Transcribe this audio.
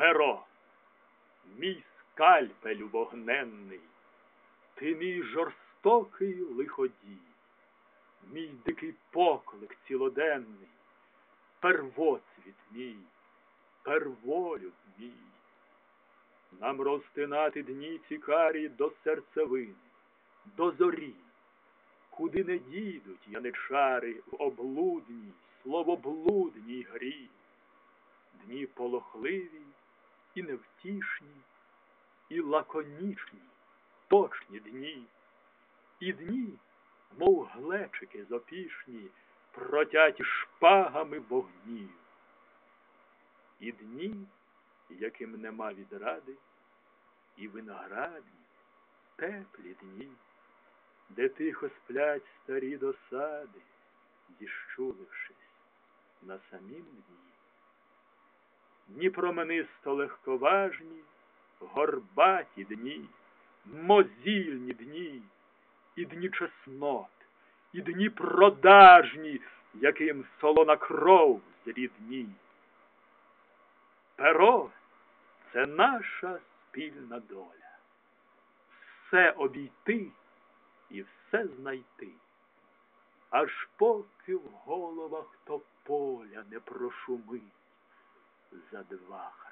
перо, мій скальпель вогненний, ти мій жорстокий лиходій, мій дикий поклик цілоденний, первоцвіт мій, перволюб мій. Нам розтинати дні ці карі до серцевини, до зорі, куди не дійдуть яничари в облудній, словоблудній грі, дні полохливі і невтішні, і лаконічні, точні дні, і дні, мов глечики зопішні, протяті шпагами вогнів, і дні, яким нема відради, і виноградні, теплі дні, де тихо сплять старі досади, зіщулившись на самім дні. Дні променисто легковажні, горбаті дні, мозільні дні, і дні чеснот, і дні продажні, яким солона кров зрідні. Перо це наша спільна доля. Все обійти і все знайти, аж поки в головах тополя не прошумить הדבר.